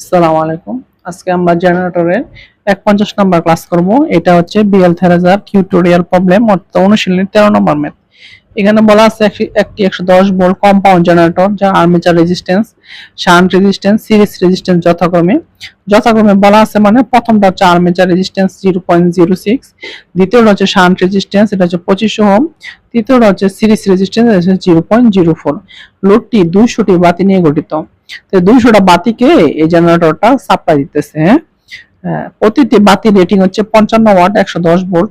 আসসালামু আলাইকুম। আজকে আমরা জেনারেটরের এক পঞ্চাশ নাম্বার ক্লাস করব। এটা হচ্ছে বিএল থেরাজার টিউটোরিয়াল প্রবলেম অর্থাৎ অনুশীলনীর তেরো নম্বর ম্যাথ এখানে বলা আছে একটি- একশো দশ ভোল্ট কম্পাউন্ড জেনারেটর যা armature resistance shunt resistance series resistance যথাক্রমে। যথাক্রমে বলা আছে মানে প্রথমটা হচ্ছে armature resistance zero point zero six দ্বিতীয়টা হচ্ছে শান্ট রেজিস্ট্যান্স এটা হচ্ছে পঁচিশ ওহম, তৃতীয়টা হচ্ছে series resistance zero point zero four লোডটি দুইশোটি বাতি নিয়ে গঠিত। দুইশোটা বাতিকে এই জেনারেটরটা সাপ্লাই দিতেছে হ্যাঁ? প্রতিটি বাতির রেটিং হচ্ছে পঞ্চান্ন ওয়াট, একশো দশ ভোল্ট।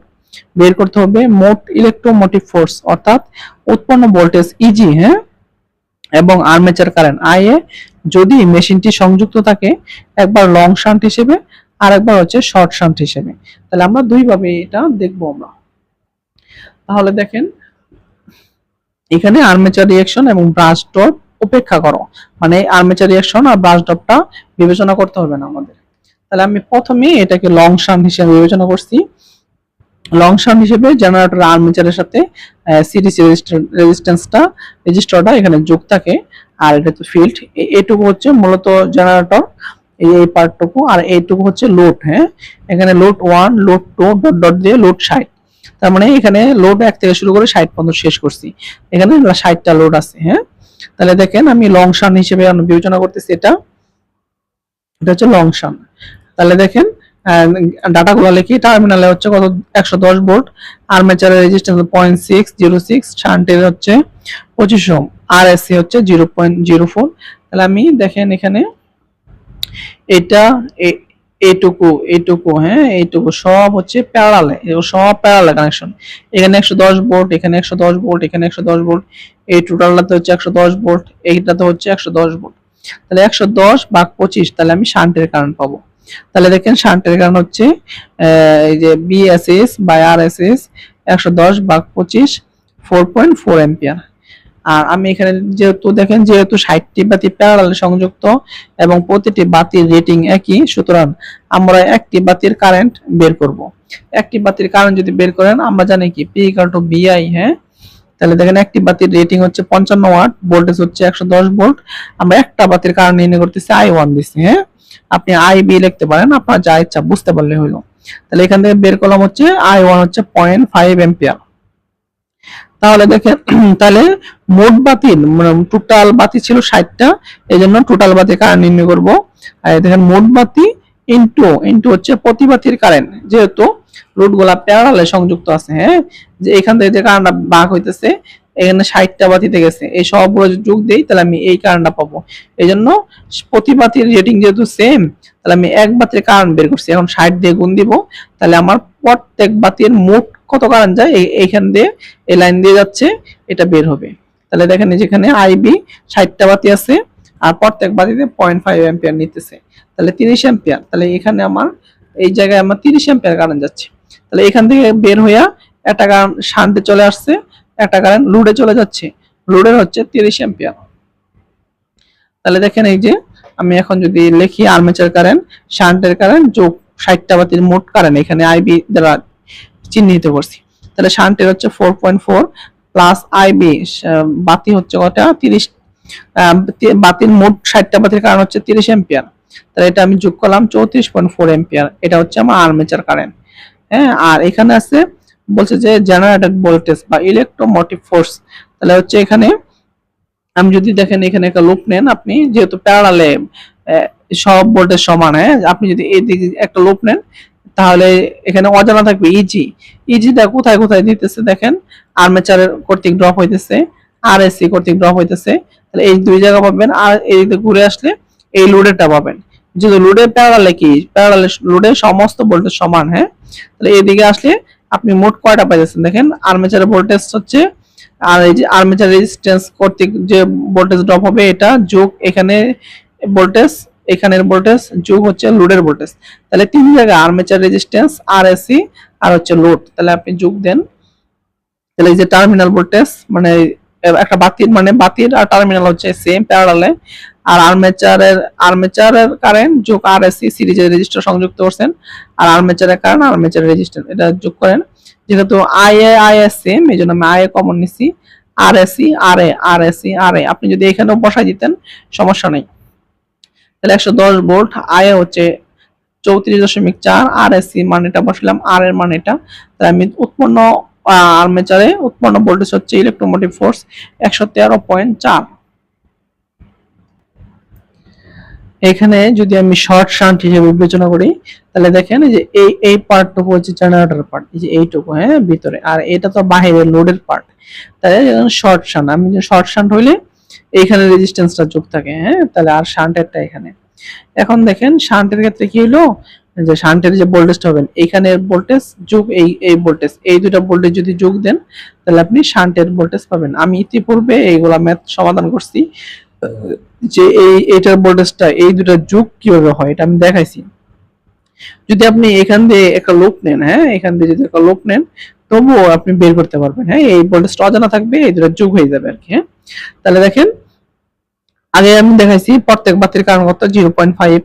বের করতে হবে মোট ইলেকট্রোমোটিভ ফোর্স অর্থাৎ উৎপন্ন ভোল্টেজ ইজি হ্যাঁ? এবং আর্মেচার কারেন্ট আই এ যদি মেশিনটি সংযুক্ত থাকে, একবার লং শান্ট হিসেবে আর একবার হচ্ছে শর্ট শান্ট হিসেবে। তাহলে আমরা দুইভাবে এটা দেখব আমরা। তাহলে দেখেন, এখানে আর্মেচার রিয়াকশন এবং ব্রাশ ড্রপ উপেক্ষা করো। মানে আর্মেচার রিয়াকশন আর ব্রাশ ড্রপটা বিবেচনা করতে হবে না আমাদের। তাহলে আমি প্রথমে এটাকে লং শান্ট হিসেবে বিবেচনা করছি। লং শান্ট হিসেবে জেনারেটর আর্মেচারের সাথে সিরিজ রেজিস্ট্যান্সটা রেজিস্টারটা এখানে যোগ থাকে। আর এটা তো ফিল্ড এইটুকু হচ্ছে মূলত জেনারেটর এই এই পার্টটুকু আর এইটুকু হচ্ছে লোড হ্যাঁ? এখানে load one load two dot dot দিয়ে লোড ষাট। তার মানে এখানে লোড এক থেকে শুরু করে ষাট পর্যন্ত শেষ করছি। এখানে ষাটটা লোড আছে হ্যাঁ? তাহলে দেখেন আমি লং শান হিসেবে বিবেচনা করতেছি এটা। এটা হচ্ছে লং শান তাহলে দেখেন ডাটাগুলো লিখি টার্মিনালে হচ্ছে কত? একশো দশ volt. আর্মেচারের resistance point six zero six শান্টের হচ্ছে পঁচিশ ওহম আর এসি হচ্ছে জিরো পয়েন্ট জিরো ফোর তাহলে আমি দেখেন এখানে, এটা এ- এইটুকু এইটুকু হ্যাঁ এইটুকু, সব হচ্ছে প্যারালে সব প্যারালে কানেকশন এখানে একশো দশ ভোল্ট এখানে একশো দশ ভোল্ট এখানে একশো দশ ভোল্ট এই টোটালটাতে হচ্ছে একশো দশ ভোল্ট এইটাতে হচ্ছে একশো দশ ভোল্ট তাহলে একশো দশ ভাগ পঁচিশ, তাহলে আমি শান্টের কারেন্ট পাবো। তাহলে দেখেন শান্টের কারেন্ট হচ্ছে এই যে VSS by R S S একশো দশ ভাগ পঁচিশ ফোর পয়েন্ট ফোর এম্পিয়ার আর আমি এখানে যেহেতু দেখেন, যেহেতু ষাটটি বাতি প্যারালাল সংযুক্ত এবং প্রতিটি বাতির রেটিং একই, সুতরাং আমরা একটি বাতির কারেন্ট বের করব। একটি বাতির কারেন্ট যদি বের করেন, আমরা জানি কি? পি ইকাল টু বিআই হ্যাঁ? তাহলে দেখেন একটি বাতির রেটিং হচ্ছে পঞ্চান্ন ওয়াট ভোল্টেজ হচ্ছে একশো দশ ভোল্ট আমরা একটা বাতির কারেন্ট নির্ণয় করতেছি আই ওয়ান দিচ্ছি হ্যাঁ? আপনি আই বি লিখতে পারেন, আপনার যা ইচ্ছা বুঝতে পারলে হইল। তাহলে এখান থেকে বের করলাম হচ্ছে আই ওয়ান হচ্ছে পয়েন্ট ফাইভ এম্পিয়ার তাহলে দেখেন, তাহলে মোট বাতির টোটাল বাতি ছিল ষাটটা এই জন্য টোটাল বাতি কারেন্ট নির্ণয় করব? দেখেন, মোট বাতি ইন্টু ইন্টু হচ্ছে প্রতি বাতির কারেন্ট যেহেতু রুটগুলা প্যারালে সংযুক্ত আছে হ্যাঁ? যে এখান থেকে যে কারেন্টটা ভাগ হইতেছে, এখানে ষাটটা বাতিতে গেছে, এই সবগুলো যোগ দেই, তাহলে আমি এই কারেন্টটা পাবো। এই জন্য প্রতি বাতির রেটিং যেহেতু সেম তাহলে আমি এক বাতির কারেন্ট বের করছি, এখন ষাট দিয়ে গুণ দিব, তাহলে আমার প্রত্যেক বাতির মোট কত কারেন্ট যায়? এইখান দিয়ে, এই লাইন দিয়ে যাচ্ছে, এটা বের হবে। তাহলে দেখেন যেখানে আইবি ষাটটা বাতি আছে, আর প্রত্যেক বাতিতে পয়েন্ট ফাইভ অ্যাম্পিয়ার নিতেছে। তাহলে তিরিশ অ্যাম্পিয়ার তাহলে এখানে আমার, এই জায়গায় আমার তিরিশ অ্যাম্পিয়ার কারেন্ট যাচ্ছে। তাহলে এখান থেকে বের হইয়া একটা কারেন্ট শান্তে চলে আসছে, একটা কারেন্ট লোডে চলে যাচ্ছে। লোডের হচ্ছে তিরিশ অ্যাম্পিয়ার তাহলে দেখেন এই যে আমি এখন যদি লিখি আর্মেচার কারেন্ট শান্টের কারেন্ট যোগ ষাটটা বাতির মোট কারেন্ট এখানে আইবি দ্বারা চিহ্নিত করছি। তাহলে শান্টের হচ্ছে four point four plus IB বাতি হচ্ছে কটা তিরিশ বাতির মোট ষাটটা বাতির কারণ হচ্ছে তিরিশ এম্পিয়ার তাহলে এটা আমি যোগ করলাম চৌত্রিশ পয়েন্ট ফোর এম্পিয়ার এটা হচ্ছে আমার আর্মেচার কারেন্ট হ্যাঁ আর এখানে আছে, বলছে যে জেনারেটেড ভোল্টেজ বা ইলেকট্রোমোটিভ ফোর্স তাহলে হচ্ছে এখানে, আমি যদি দেখেন এখানে একটা লুপ নেন আপনি, যেহেতু প্যারালে সব ভোল্টেজ সমান হ্যাঁ আপনি যদি এই দিকে একটা লুপ নেন তাহলে এখানে অজানা থাকবে ইজি ইজিটা কোথায় কোথায় দিতেছে দেখেন? আর্মেচারের কর্তৃক ড্রপ হইতেছে আর এসি কর্তৃক ড্রপ হইতেছে। তাহলে এই দুই জায়গা পাবেন আর এই ঘুরে আসলে এই লোডেরটা পাবেন। যেহেতু লোডের প্যারালে কি? প্যারালে লোডের সমস্ত ভোল্টেজ সমান হ্যাঁ? তাহলে এইদিকে আসলে আপনি মোট কয়টা পাইতেছেন দেখেন? আর্মেচারের ভোল্টেজ হচ্ছে, আর এই যে আর্মেচার রেজিস্ট্যান্স কর্তৃক যে ভোল্টেজ ড্রপ হবে এটা যোগ এখানে ভোল্টেজ এখানের ভোল্টেজ যোগ হচ্ছে লোডের ভোল্টেজ তাহলে তিন জায়গায় আর্মেচার রেজিস্ট্যান্স আর এসি আর হচ্ছে লোড তাহলে আপনি যোগ দেন। তাহলে এই যে টার্মিনাল ভোল্টেজ মানে একটা বাতির মানে বাতির আর টার্মিনাল হচ্ছে সেম প্যারালে আর আর্মেচারের আর্মেচারের কারেন্ট যোগ আর এসি সিরিজের রেজিস্টার সংযুক্ত করছেন। আর আর্মেচারের কারেন্ট আর্মেচারের রেজিস্ট্যান্স এটা যোগ করেন। যেহেতু I A I S same এই জন্য আমি আই এ কমন নিছি। আর এসি আর এ আর এসি আর এ আপনি যদি এখানেও বসাই দিতেন, সমস্যা নেই। তাহলে একশো দশ ভোল্ট আয় হচ্ছে চৌত্রিশ দশমিক চার আর এস সি মানেটা বসলাম আর এর মানেটা। তাই আমি উৎপন্ন আর্মেচারে উৎপন্ন ভোল্টেজ হচ্ছে ইলেকট্রোমোটিভ ফোর্স একশো তেরো পয়েন্ট চার। এখানে যদি আমি শর্ট শান্ট হিসেবে বিবেচনা করি, তাহলে দেখেন যে এই এই পার্টটুকু হচ্ছে জেনারেটর পার্ট এই যে এইটুকু হ্যাঁ ভিতরে। আর এটা তো বাইরে লোডের পার্ট তাহলে শর্ট শান্ট আমি শর্ট শান্ট হইলে এইখানে রেজিস্ট্যান্সটা যোগ থাকে হ্যাঁ? তাহলে আর শান্টেরটা এখানে। এখন দেখেন শান্টের ক্ষেত্রে কি হলো? যে শান্টের যে ভোল্টেজটা হবেন এইখানে ভোল্টেজ যোগ এই এই ভোল্টেজ এই দুটো ভোল্টেজ যদি যোগ দেন, তাহলে আপনি শান্টের ভোল্টেজ পাবেন। আমি ইতিপূর্বে এইগুলা ম্যাথ সমাধান করছি, যে এই এটার ভোল্টেজটা এই দুটো যোগ কীভাবে হয়, এটা আমি দেখাইছি। যদি আপনি এখান দিয়ে একটা লোক নেন হ্যাঁ? এখান দিয়ে যদি একটা লোক নেন, তবুও আপনি বের করতে পারবেন হ্যাঁ? এই ভোল্টেজটা অজানা থাকবে, এই দুটো যোগ হয়ে যাবে আর কি হ্যাঁ? তাহলে দেখেন আগে আমি দেখাইছি, প্রত্যেক বাতির কারণ কত? জিরো পয়েন্ট ফাইভ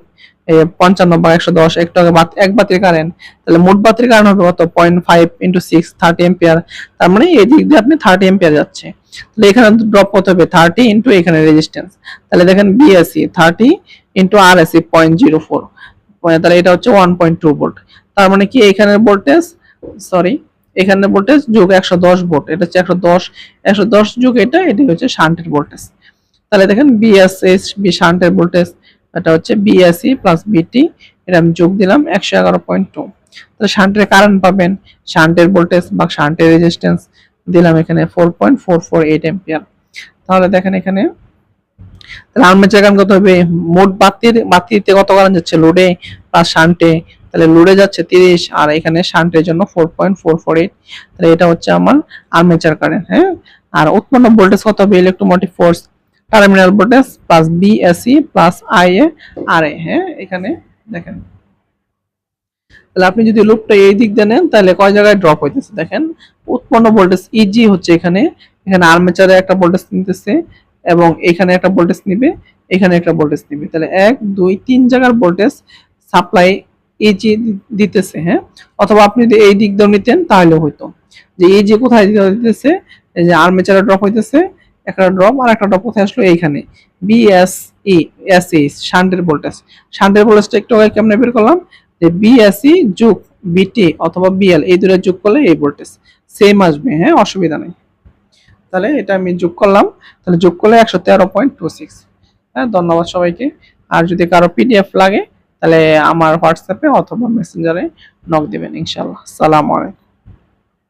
পঞ্চান্ন বা একশো দশ এক টাকা এক বাতির কারেন্ট। তাহলে মোট বাতির কারণ হবে কত? Point five into six thirty ampere তার মানে এই দিক দিয়ে আপনি থার্টি এম্পিয়ার যাচ্ছে। তাহলে এখানে ড্রপ কত হবে? থার্টি ইন্টু এখানে রেজিস্ট্যান্স তাহলে দেখেন VSC thirty into R SE point zero four তাহলে এটা হচ্ছে ওয়ান পয়েন্ট টু ভোল্ট তার মানে কি এখানের ভোল্টেজ সরি এখানে ভোল্টেজ যোগ একশো দশ ভোল্ট এটা হচ্ছে একশো দশ একশো দশ যোগ এটা এটি হচ্ছে শান্টের ভোল্টেজ তাহলে দেখেন বিএসএস বি শান্টের ভোল্টেজ এটা হচ্ছে বিএসসি প্লাস বিটি এটা আমি যোগ দিলাম একশো এগারো পয়েন্ট টু তাহলে শান্টের কারেন্ট পাবেন শান্টের ভোল্টেজ বা শান্টের রেজিস্ট্যান্স দিলাম এখানে four point four four eight ampere তাহলে দেখেন এখানে, তাহলে আর্মেচার কারেন্ট কত হবে, মোট বাতির বাতিতে কত কারেন্ট যাচ্ছে? লোডে প্লাস শান্টে তাহলে লোডে যাচ্ছে তিরিশ, আর এখানে শান্টের জন্য four point four four eight তাহলে এটা হচ্ছে আমার আর্মেচার কারেন্ট হ্যাঁ? আর উৎপন্ন ভোল্টেজ কত হবে? Electromotive force terminal voltage plus VSC plus I A R A হ্যাঁ? এখানে দেখেন। তাহলে আপনি যদি লুপটা এই দিক দিয়ে নেন, তাহলে কয় জায়গায় ড্রপ হইতেছে? দেখেন, উৎপন্ন ভোল্টেজ ইজি হচ্ছে এখানে। এখানে আর্মেচারে একটা ভোল্টেজ নিতেছে এবং এখানে একটা ভোল্টেজ নিবে, এখানে একটা ভোল্টেজ নিবে। তাহলে এক, দুই, তিন জায়গার ভোল্টেজ সাপ্লাই ইজি দিতেছে হ্যাঁ? অথবা আপনি যদি এই দিক দিয়ে নিতেন তাহলে হইতো। যে এই যে কোথায় দিতেছে? যে আর্মেচারে ড্রপ হইতেছে একটা ড্রপ আর একটা ড্রপ কোথায় আসলো? এইখানে। বিএসই এসই শান্টের ভোল্টেজ শান্টের ভোল্টেজটা একটু আগে কেমনে বের করলাম? যে বিএসই যোগ বিটি অথবা বিএল এই দুটো যোগ করলে এই ভোল্টেজ সেম আসবে হ্যাঁ? অসুবিধা নেই। তাহলে এটা আমি যোগ করলাম। তাহলে যোগ করলে একশো তেরো পয়েন্ট টু সিক্স হ্যাঁ ধন্যবাদ সবাইকে। আর যদি কারও পিডিএফ লাগে, তাহলে আমার হোয়াটসঅ্যাপে অথবা মেসেঞ্জারে নক দিবেন ইনশাল্লাহ সালাম আলাইকুম।